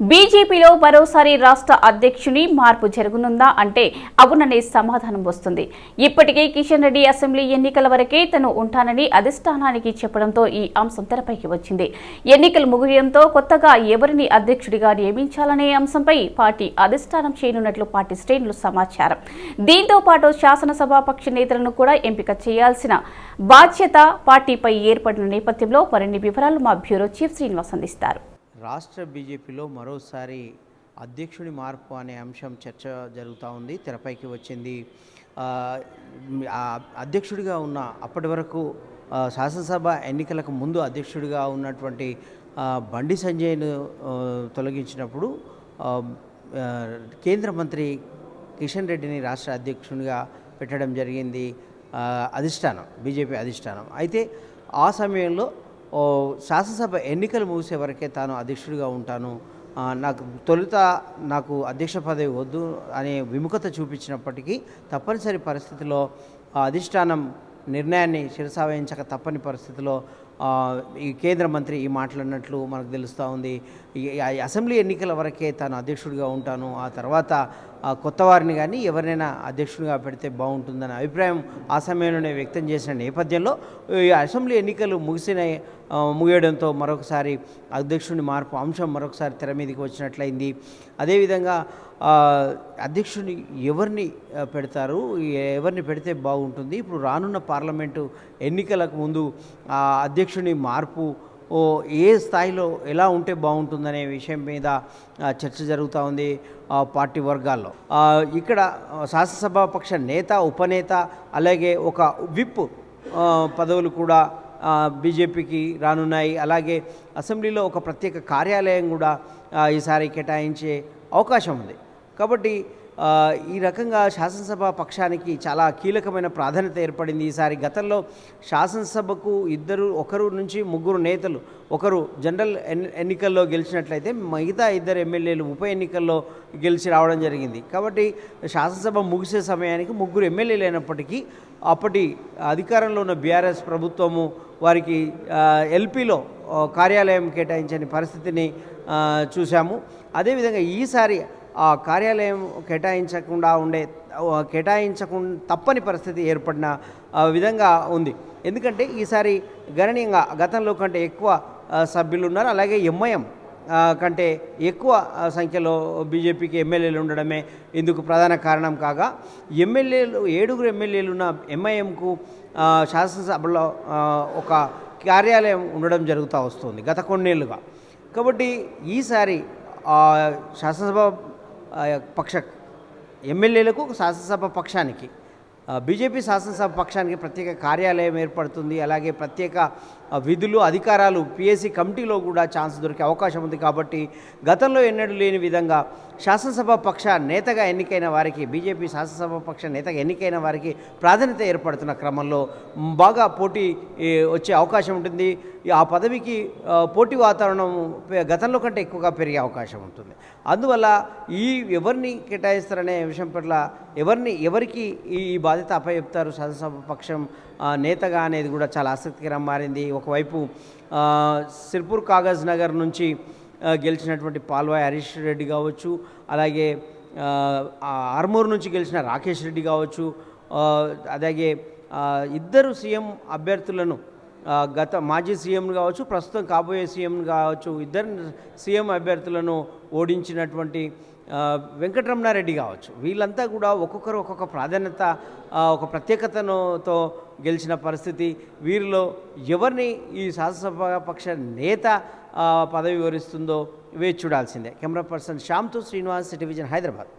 బీజేపీలో మరోసారి రాష్ట్ర అధ్యక్షుని మార్పు జరగనుందా అంటే అవుననే సమాధానం వస్తుంది. ఇప్పటికే కిషన్ రెడ్డి అసెంబ్లీ ఎన్నికల వరకే తను ఉంటానని అధిష్టానానికి చెప్పడంతో ఈ అంశం తెరపైకి వచ్చింది. ఎన్నికలు ముగియడంతో కొత్తగా ఎవరిని అధ్యక్షుడిగా నియమించాలనే అంశంపై పార్టీ అధిష్టానం చేయనున్నట్లు పార్టీ శ్రేణులు సమాచారం. దీంతో పాటు శాసనసభాపక్ష నేతలను కూడా ఎంపిక చేయాల్సిన బాధ్యత పార్టీపై ఏర్పడిన నేపథ్యంలో మరిన్ని వివరాలు మా బ్యూరో చీఫ్ శ్రీనివాస్ అందిస్తారు. రాష్ట్ర బీజేపీలో మరోసారి అధ్యక్షుడి మార్పు అనే అంశం చర్చ జరుగుతూ ఉంది తెరపైకి వచ్చింది. అధ్యక్షుడిగా ఉన్న అప్పటి వరకు శాసనసభ ఎన్నికలకు ముందు అధ్యక్షుడిగా ఉన్నటువంటి బండి సంజయ్ను తొలగించినప్పుడు కేంద్ర మంత్రి కిషన్ రెడ్డిని రాష్ట్ర అధ్యక్షునిగా పెట్టడం జరిగింది. అధిష్టానం బీజేపీ అధిష్టానం. అయితే ఆ సమయంలో శాసనసభ ఎన్నికలు ముగిసే వరకే తాను అధ్యక్షుడిగా ఉంటాను. నాకు తొలుత నాకు అధ్యక్ష పదవి వద్దు అనే విముఖత చూపించినప్పటికీ తప్పనిసరి పరిస్థితిలో అధిష్టానం నిర్ణయాన్ని శిరసావహించక తప్పని పరిస్థితిలో ఈ కేంద్ర మంత్రి ఈ మాట్లాడినట్లు మనకు తెలుస్తూ ఉంది. అసెంబ్లీ ఎన్నికల వరకే తాను అధ్యక్షుడిగా ఉంటాను. ఆ తర్వాత కొత్త వారిని కానీ ఎవరినైనా అధ్యక్షుడిగా పెడితే బాగుంటుందన్న అభిప్రాయం ఆ సమయంలోనే వ్యక్తం చేసిన నేపథ్యంలో ఈ అసెంబ్లీ ఎన్నికలు ముగిసిన ముగియడంతో మరొకసారి అధ్యక్షుడి మార్పు అంశం మరొకసారి తెర మీదకి వచ్చినట్లయింది. అదేవిధంగా అధ్యక్షుడిని ఎవరిని పెడతారు? ఎవరిని పెడితే బాగుంటుంది? ఇప్పుడు రానున్న పార్లమెంటు ఎన్నికలకు ముందు అధ్యక్షుని మార్పు ఏ స్థాయిలో ఎలా ఉంటే బాగుంటుందనే విషయం మీద చర్చ జరుగుతూ ఉంది పార్టీ వర్గాల్లో. ఇక్కడ శాసనసభ శాసనసభా పక్ష నేత ఉపనేత అలాగే ఒక విప్ పదవులు కూడా బీజేపీకి రానున్నాయి. అలాగే అసెంబ్లీలో ఒక ప్రత్యేక కార్యాలయం కూడా ఈసారి కేటాయించే అవకాశం ఉంది. కాబట్టి ఈ రకంగా శాసనసభ పక్షానికి చాలా కీలకమైన ప్రాధాన్యత ఏర్పడింది. ఈసారి గతంలో శాసనసభకు ఇద్దరు ఒకరు నుంచి ముగ్గురు నేతలు ఒకరు జనరల్ ఎన్ ఎన్నికల్లో గెలిచినట్లయితే మిగతా ఇద్దరు ఎమ్మెల్యేలు ఉప ఎన్నికల్లో గెలిచి రావడం జరిగింది. కాబట్టి శాసనసభ ముగిసే సమయానికి ముగ్గురు ఎమ్మెల్యేలు అయినప్పటికీ అప్పటి అధికారంలో ఉన్న బీఆర్ఎస్ ప్రభుత్వము వారికి ఎల్పీలో కార్యాలయం కేటాయించని పరిస్థితిని చూశాము. అదేవిధంగా ఈసారి ఆ కార్యాలయం కేటాయించకుండా ఉండే కేటాయించకుండా తప్పని పరిస్థితి ఏర్పడిన విధంగా ఉంది. ఎందుకంటే ఈసారి గణనీయంగా గతంలో కంటే ఎక్కువ సభ్యులు ఉన్నారు అలాగే ఎంఐఎం కంటే ఎక్కువ సంఖ్యలో బీజేపీకి ఎమ్మెల్యేలు ఉండడమే ఇందుకు ప్రధాన కారణం కాగా ఎమ్మెల్యేలు ఏడుగురు ఎమ్మెల్యేలు ఉన్న ఎంఐఎంకు శాసనసభలో ఒక కార్యాలయం ఉండడం జరుగుతూ వస్తుంది గత కొన్నేళ్ళుగా. కాబట్టి ఈసారి శాసనసభ పక్ష ఎమ్మెల్యేలకు శాసనసభ పక్షానికి బీజేపీ శాసనసభ పక్షానికి ప్రత్యేక కార్యాలయం ఏర్పడుతుంది. అలాగే ప్రత్యేక విధులు అధికారాలు పిఎస్సి కమిటీలో కూడా ఛాన్స్ దొరికే అవకాశం ఉంది కాబట్టి గతంలో ఎన్నడూ లేని విధంగా శాసనసభ పక్ష నేతగా ఎన్నికైన వారికి బీజేపీ శాసనసభ పక్ష నేతగా ఎన్నికైన వారికి ప్రాధాన్యత ఏర్పడుతున్న క్రమంలో బాగా పోటీ వచ్చే అవకాశం ఉంటుంది. ఆ పదవికి పోటీ వాతావరణం గతంలో కంటే ఎక్కువగా పెరిగే అవకాశం ఉంటుంది. అందువల్ల ఈ ఎవరిని కేటాయిస్తారనే విషయం పట్ల ఎవరిని ఎవరికి ఈ బాధ్యత అప్పచెప్తారు శాసనసభ పక్షం నేతగా అనేది కూడా చాలా ఆసక్తికరం మారింది. ఒకవైపు సిర్పూర్ కాగజ్ నగర్ నుంచి గెలిచినటువంటి పాల్వాయి హరీష్ రెడ్డి కావచ్చు అలాగే ఆర్మూర్ నుంచి గెలిచిన రాకేష్ రెడ్డి కావచ్చు అలాగే ఇద్దరు సీఎం అభ్యర్థులను గత మాజీ సీఎం కావచ్చు ప్రస్తుతం కాబోయే సీఎం కావచ్చు ఇద్దరు సీఎం అభ్యర్థులను ఓడించినటువంటి వెంకటరమణారెడ్డి కావచ్చు. వీళ్ళంతా కూడా ఒక్కొక్కరు ఒక్కొక్క ప్రాధాన్యత ఒక ప్రత్యేకతనుతో గెలిచిన పరిస్థితి. వీరిలో ఎవరిని ఈ శాసనసభ పక్ష నేత పదవి వివరిస్తుందో వేచి చూడాల్సిందే. కెమెరా పర్సన్ శ్యామ్తో శ్రీనివాస్ టెలివిజన్ హైదరాబాద్.